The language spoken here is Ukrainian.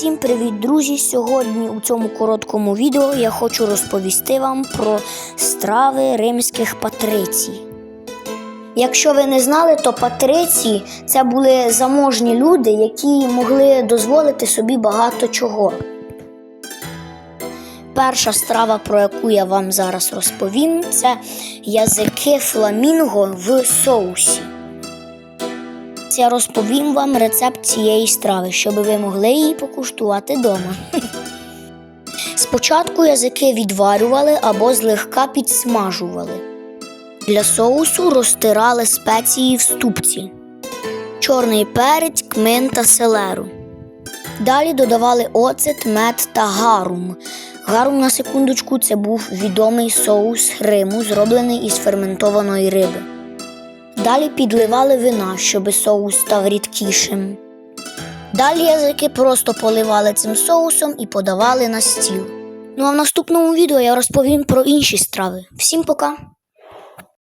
Всім привіт, друзі! Сьогодні у цьому короткому відео я хочу розповісти вам про страви римських патрицій. Якщо ви не знали, то патриції це були заможні люди, які могли дозволити собі багато чого. Перша страва, про яку я вам зараз розповім, це язики фламінго в соусі. Я розповім вам рецепт цієї страви, щоб ви могли її покуштувати вдома. Спочатку язики відварювали або злегка підсмажували. Для соусу розтирали спеції в ступці, чорний перець, кмин та селеру. Далі додавали оцет, мед та гарум. Гарум, на секундочку, це був відомий соус Риму, зроблений із ферментованої риби. Далі підливали вина, щоб соус став рідкішим. Далі язики просто поливали цим соусом і подавали на стіл. Ну а в наступному відео я розповім про інші страви. Всім пока!